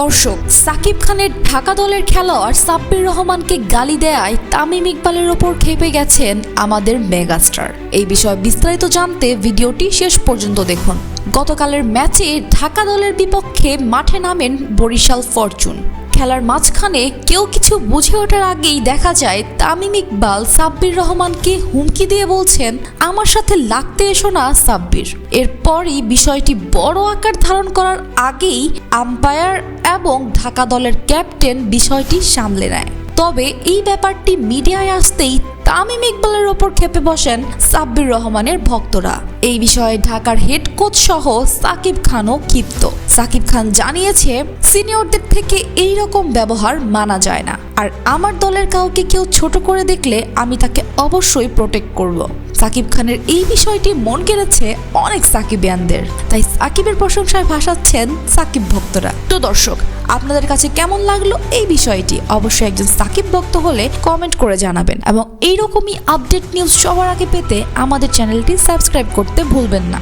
দর্শক, সাকিব খানের ঢাকা দলের খেলোয়াড় সাব্বির রহমানকে গালি দেয়ায় তামিম ইকবালের ওপর খেপে গেছেন আমাদের মেগাস্টার। এই বিষয়ে বিস্তারিত জানতে ভিডিওটি শেষ পর্যন্ত দেখুন। গতকালের ম্যাচে ঢাকা দলের বিপক্ষে মাঠে নামেন বরিশাল ফরচুন। খেলার মাঝখানে কেউ কিছু বুঝে ওঠার আগেই দেখা যায় তামিম ইকবাল সাব্বির রহমানকে হুমকি দিয়ে বলছেন, আমার সাথে লাগতে এসো না, সাব্বির। এরপরই বিষয়টি বড় আকার ধারণ করার আগেই আম্পায়ার এবং ঢাকা দলের ক্যাপ্টেন বিষয়টি সামলে নেয়। তবে এই ব্যাপারটি মিডিয়ায় আসতেই তামিম ইকবালের ওপর খেপে বসেন সাব্বির রহমানের ভক্তরা। এই বিষয়ে ঢাকার হেড কোচ সহ সাকিব খানও ক্ষিপ্ত। সাকিব খান জানিয়েছে, সিনিয়রদের থেকে এই রকম ব্যবহার মানা যায় না। আর আমার দলের কাউকে কেউ ছোট করে দেখলে আমি তাকে অবশ্যই প্রোটেক্ট করব। সাকিব খানের এই বিষয়টি মন কেড়েছে অনেক সাকিবিয়ানদের। তাই সাকিবের প্রশংসায় ভাসাচ্ছেন সাকিব ভক্তরা। তো দর্শক, আপনাদের কাছে কেমন লাগল এই বিষয়টি? অবশ্যই একজন সাকিব ভক্ত হলে কমেন্ট করে জানাবেন এবং এইরকমই আপডেট নিউজ সবার আগে পেতে আমাদের চ্যানেলটি সাবস্ক্রাইব করতে ভুলবেন না।